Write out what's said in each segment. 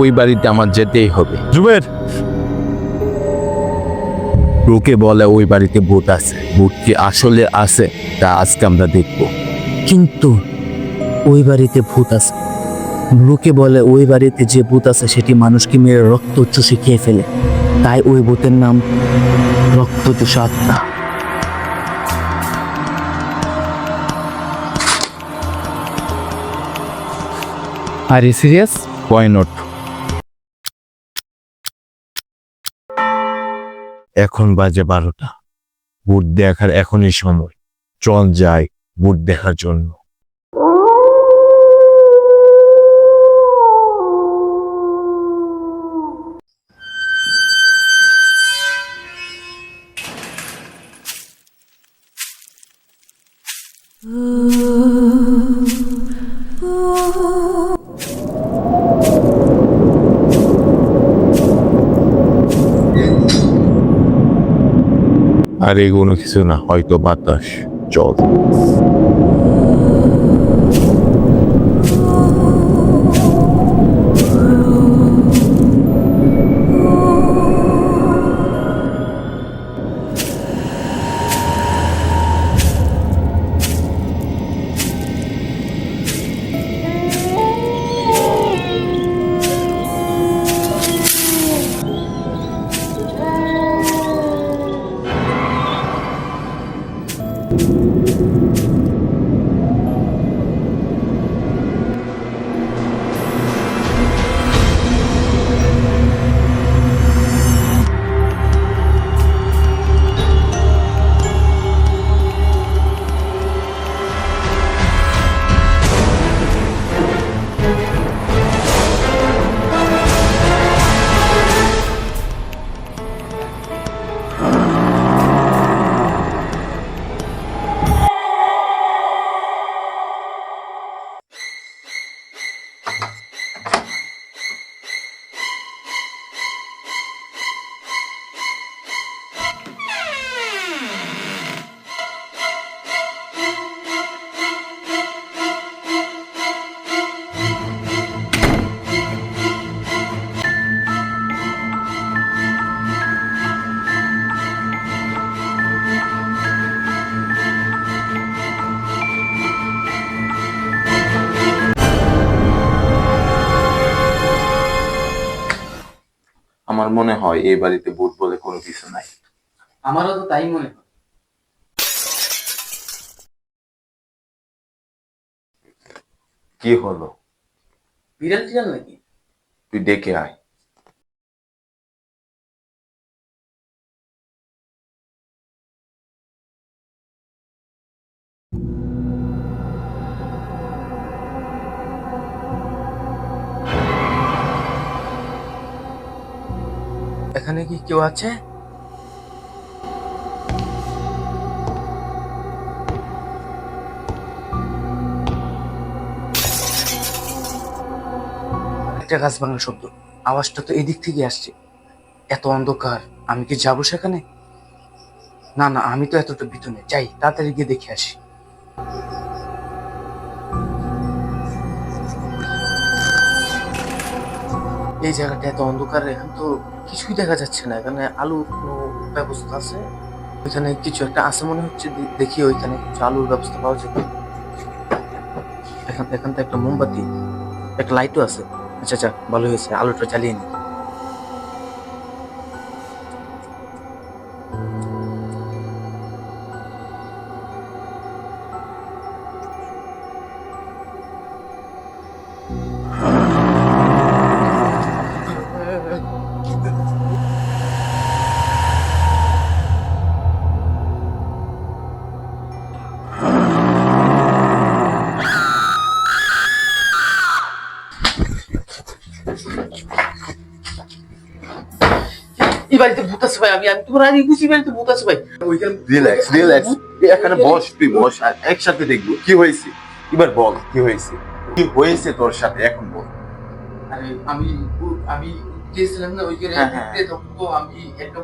ওই বাড়িতে আমার যেতেই হবে। জুবের! লোকে বলে ওই বাড়িতে ভূত আছে। ভূত কি আসলে আছে তা আজকে আমরা দেখব। কিন্তু ওই বাড়িতে ভূত আছে। লোকে বলে ওই বাড়িতে যে ভূত আছে সেটি মানুষকে মেরে রক্ত চুষে খেয়ে ফেলে। তাই ওই ভূতের নাম রক্ত চুষা আত্মা। আর সিরিয়াস? ওয়াই নট এখন বাজে বারোটা। বুট দেখার এখনই সময়। চল যাই বুট দেখার জন্য। আর এগুলো কিছু না হয়তো বাতাস চল মনে হয় এই বাড়িতে ভূত বলে কোনো কিছু নাই। আমারও তো তাই মনে হয়। কি হলো? বিড়াল টিড়াল নাকি? তুই দেখে আয়। এখানে কি কেউ আছে? একটা গাছ ভাঙার শব্দ। আওয়াজটা তো এদিক থেকে আসছে। এত অন্ধকার, আমি কি যাব সেখানে? না না, আমি তো এতটা ভিতরে যাই, তাড়াতাড়ি গিয়ে দেখে আসি। এই জায়গাটা এত অন্ধকার, এখন তো কিছুই দেখা যাচ্ছে না। এখানে আলুর কোনো ব্যবস্থা আছে? ওইখানে কিছু একটা আছে মনে হচ্ছে দেখি ওইখানে কিছু আলুর ব্যবস্থা পাওয়া যাবে এখান এখান থেকে একটা মোমবাতি, একটা লাইটও আছে। আচ্ছা আচ্ছা ভালো হয়েছে, আলুটা জ্বালিয়ে নি। বাড়িতে ভাই আমি আমি তোমার আগে ভূত আছে ভাই। ওইখানে রিল্যাক্স রিল্যাক্স এখানে বস তুই বস আর একসাথে দেখব কি হয়েছে। এবার বল কি হয়েছে? কি হয়েছে তোর সাথে? এখন বল। আরে আমি আমি গিয়েছিলাম না ওইখানে হ্যাঁ, হ্যাঁ। তখন তো আমি একটা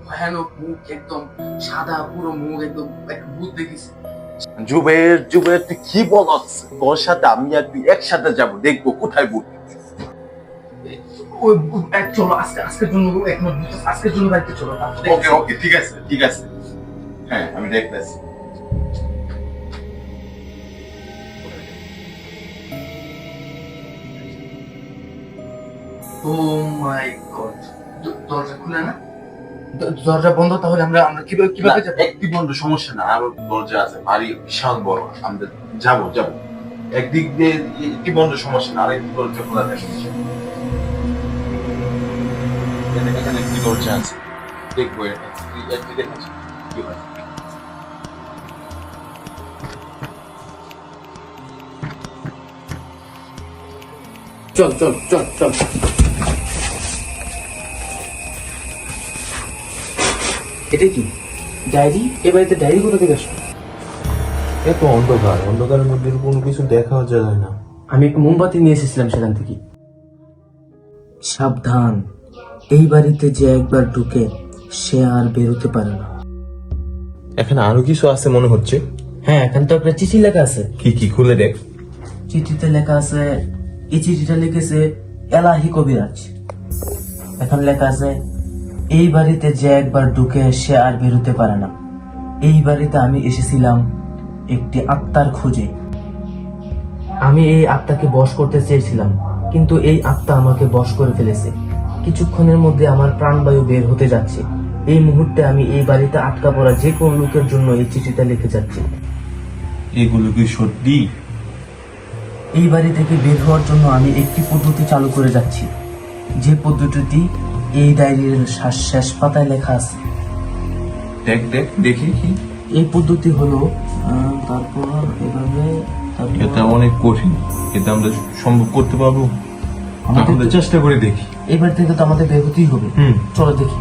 ভয়ানক মুখ একদম সাদা পুরো মুখ একদম একটা ভূত দেখেছি। জুবের জুবের তুই কি বলছ তোর সাথে আমি আর তুই একসাথে যাব দেখব কোথায় বুট ওই এক চলো আজকে আজকের জন্য এক মিনিট আজকের জন্য বাড়িতে চলো ওকে ওকে ঠিক আছে ঠিক আছে। হ্যাঁ আমি দেখতেছি ও মাই গড দরজা খুলে না? দরজা বন্ধ তাহলে আমরা আমরা কীভাবে কীভাবে যাব? একটি বন্ধ সমস্যা না আরও দরজা আছে ভারী বিশাল বড় আমরা যাব যাব। একদিক দিয়ে একটি বন্ধ সমস্যা না আরেকটি দরজা খোলা থাকে এখানে এখানে একটি দরজা আছে। দেখব একটি দেখাচ্ছি কি হয়? চল চল চল চল। এটা কি? ডায়েরি? এ বাড়িতে ডায়েরি কোথা থেকে আসলো? এত অন্ধকার। অন্ধকারের মধ্যে কোনো কিছু দেখাও যায় না। আমি একটু মোমবাতি নিয়ে এসেছিলাম সেখান থেকে। সাবধান। এই বাড়িতে যে একবার ঢুকে সে আর বেরোতে পারে না। এখানে আরও কিছু আছে মনে হচ্ছে। হ্যাঁ এখানে তো একটা চিঠি লেখা আছে। কি কি খুলে দেখ। চিঠিতে লেখা আছে এই চিঠিটা লিখেছে এলাহি কবিরাজ। এখন লেখা আছে এই বাড়িতে যে একবার ঢুকে সে আর বেরোতে পারে না। এই বাড়িতে আমি এসেছিলাম একটি আত্মার খোঁজে। আমি এই আত্মাকে বশ করতে চেয়েছিলাম কিন্তু এই আত্মা আমাকে বশ করে ফেলেছে। কিছুক্ষণের মধ্যে আমার প্রাণবায়ু বের হতে যাচ্ছে। এই মুহূর্তে আমি এই বাড়িতে আটকা পড়া যে কোনো লোকের জন্য এই চিঠিটা লিখে যাচ্ছি। এগুলো কি সত্যি? এই বাড়ি থেকে বের হওয়ার জন্য আমি একটি পদ্ধতি চালু করে যাচ্ছি। যে পদ্ধতিটি এই ডায়েরির শেষ- শেষ পাতায় লেখা আছে। দেখ দেখ দেখি কি। এই পদ্ধতি হলো তারপর এভাবে এটা অনেক কঠিন। এটা আমরা সম্ভব করতে পারব? আমাদের চেষ্টা করে দেখি। এই বাড়ি থেকে তো আমাদের বের হতেই হবে। চলো দেখি।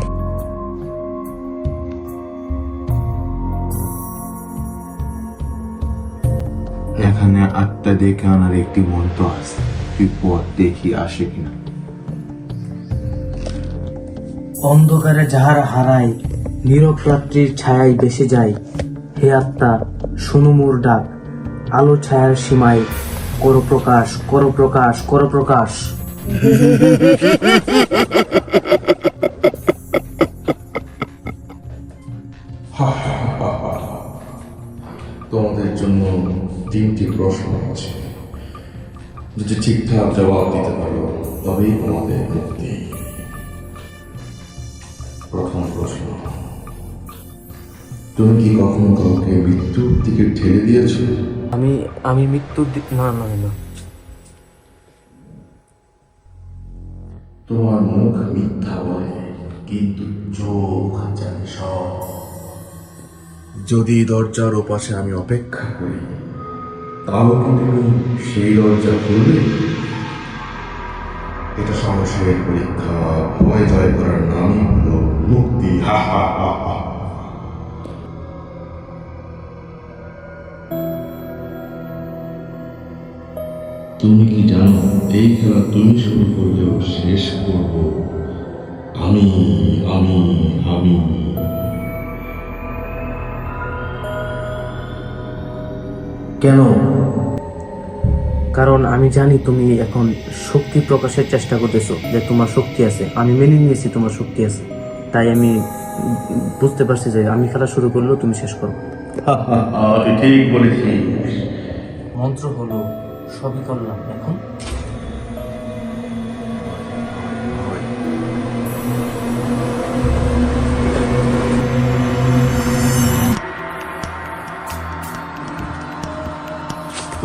এখানে আত্মা দেখে আনার একটি মন্ত্র আছে। তুই পথ দেখি আসে কিনা। অন্ধকারে যাহারা হারায় নীরব রাত্রির ছায়ায় বেসে যায়। হে আত্মা শুনু মোর ডাক। আলো ছায়ার সীমায় করো প্রকাশ করো প্রকাশ করো প্রকাশ। তোমাদের জন্য তিনটি প্রশ্ন আছে। যদি ঠিকঠাক জবাব দিতে পারো, তবেই তোমাদের মুক্তি। প্রথম প্রশ্ন, তুমি কি কখনো কাউকে মৃত্যুর দিকে ঠেলে দিয়েছ? আমি আমি মৃত্যুর দিক না না না। তোমার মুখ মিথ্যা বলে, কিন্তু চোখ জানে সব। যদি দরজার ওপাশে আমি অপেক্ষা করি তাও কি তুমি সেই দরজা খুলবে? এটা সংসারের পরীক্ষা, ভয় জয় করার নামই হলো মুক্তি। হা হা হা হা। তুমি কি জানো এই খেলা তুমি শুরু করলেও শেষ করব। আমি আমি আমি। কেন? কারণ আমি জানি তুমি এখন শক্তি প্রকাশের চেষ্টা করতেছো যে তোমার শক্তি আছে। আমি মেনে নিয়েছি তোমার শক্তি আছে। তাই আমি বুঝতে পারছি যে আমি খেলা শুরু করলেও তুমি শেষ করো। ঠিক বলেছিস। মন্ত্র হলো সবই করলাম। এখন?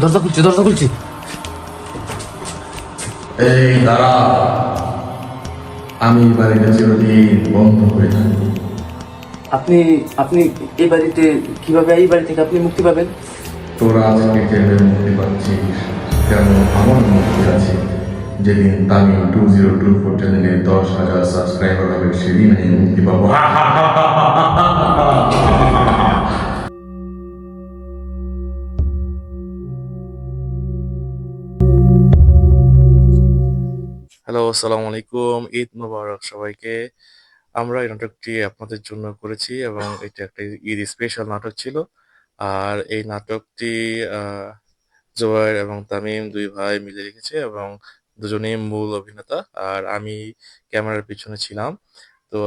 দরজা খুলছি দরজা খুলছি। এই দাঁড়া। আমি বাড়িটা চিরদিন বন্ধ করে থাকব। আপনি আপনি এই বাড়িতে কীভাবে এই বাড়ি থেকে আপনি মুক্তি পাবেন? তোরা আজকে জেলে মুক্তি পাচ্ছিস? কেন আমার মুক্তি আছে? যেদিন তামি টু জিরো টু ফোর চ্যানেলে দশ হাজার সাবস্ক্রাইবার হবে, সেদিন আমি মুক্তি পাবো। হ্যালো আসসালামু আলাইকুম। ঈদ মোবারক সবাইকে। আমরা এই নাটকটি আপনাদের জন্য করেছি এবং এটা একটা ঈদ স্পেশাল নাটক ছিল। আর এই নাটকটি জোয়ার এবং তামিম দুই ভাই মিলে রেখেছে এবং দুজনেই মূল অভিনেতা। আর আমি ক্যামেরার পিছনে ছিলাম। তো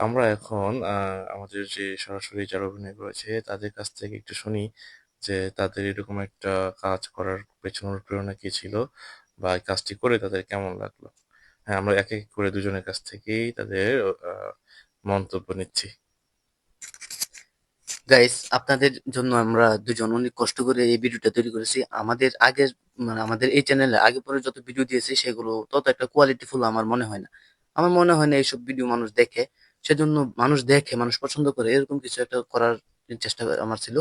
আমরা এখন আমাদের যে সরাসরি যারা অভিনয় করেছে, তাদের কাছ থেকে একটু শুনি যে তাদের এরকম একটা কাজ করার পেছনের প্রেরণা কি ছিল বা কাজটি করে তাদের কেমন লাগল? হ্যাঁ আমরা এক এক করে দুজনের কাছ থেকেই তাদের মন্তব্য নিচ্ছি। গাইস আপনাদের জন্য আমরা দুজন অনেক কষ্ট করে এই ভিডিওটা তৈরি করেছি। আমাদের আগের মানে আমাদের এই চ্যানেলে আগে পরে যত ভিডিও দিয়েছি, সেগুলো তত একটা কোয়ালিটিফুল আমার মনে হয় না। আমার মনে হয় না এইসব ভিডিও মানুষ দেখে। সেজন্য মানুষ দেখে, মানুষ পছন্দ করে, এরকম কিছু একটা করার চেষ্টা আমার ছিল।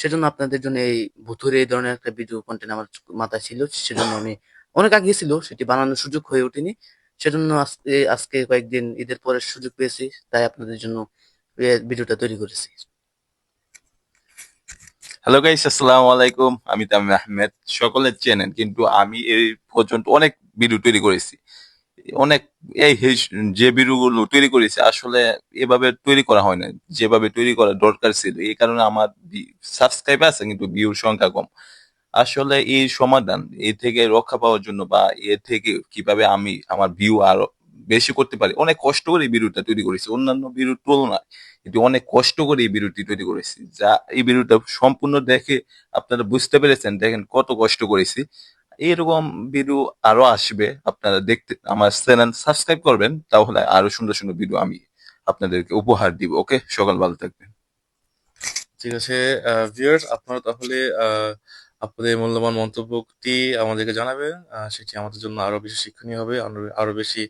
সেজন্য আপনাদের জন্য এই ভুতুরে এই ধরনের একটা ভিডিও কন্টেন্ট আমার মাথায় ছিল। সেজন্য আমি অনেক আগে ছিল, সেটি বানানোর সুযোগ হয়ে ওঠেনি। সেজন্য আজকে আজকে কয়েকদিন ঈদের পরে সুযোগ পেয়েছি, তাই আপনাদের জন্য ভিডিওটা তৈরি করেছি। হ্যালো গাইস আসসালামু আলাইকুম আমি তামিম আহমেদ। সকলের চেনেন, কিন্তু আমি এই পর্যন্ত অনেক ভিডিও তৈরি করেছি। অনেক এই যে ভিডিওগুলো তৈরি করেছি, আসলে এভাবে তৈরি করা হয় না যেভাবে তৈরি করা দরকার ছিল, এই কারণে আমার সাবস্ক্রাইব আছে, কিন্তু ভিউর সংখ্যা কম। আসলে এই সমাধান, এ থেকে রক্ষা পাওয়ার জন্য বা এ থেকে কীভাবে আমি আমার ভিউ আরও বেশি করতে পারি। অনেক কষ্ট করে এই ভিডিওটা তৈরি করেছি। অন্যান্য ভিডিওর তুলনায় কিন্তু অনেক কষ্ট করে এই ভিডিওটি তৈরি করেছি। যা এই ভিডিওটা সম্পূর্ণ দেখে আপনারা বুঝতে পেরেছেন, দেখেন কত কষ্ট করেছি। এরকম ভিডিও আরও আসবে। আপনারা দেখতে, আমার চ্যানেল সাবস্ক্রাইব করবেন, তাহলে আরও সুন্দর সুন্দর ভিডিও আমি আপনাদেরকে উপহার দিব, ওকে? সকাল, ভালো থাকবেন। ঠিক আছে ভিউয়ার্স আপনারা তাহলে আপনাদের মূল্যবান মন্তব্যটি আমাদেরকে জানাবেন। সেটি আমাদের জন্য আরও বেশি শিক্ষণীয় হবে আরও বেশি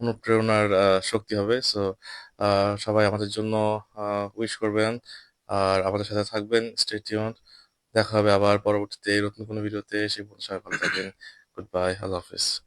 অনুপ্রেরণার শক্তি হবে। সো সবাই আমাদের জন্য উইশ করবেন। আর আমাদের সাথে থাকবেন। স্টে দেখা হবে আবার পরবর্তীতে নতুন কোনো ভিডিওতে সেই সবাই ভালো থাকবেন। গুড বাই হাল হাফিজ।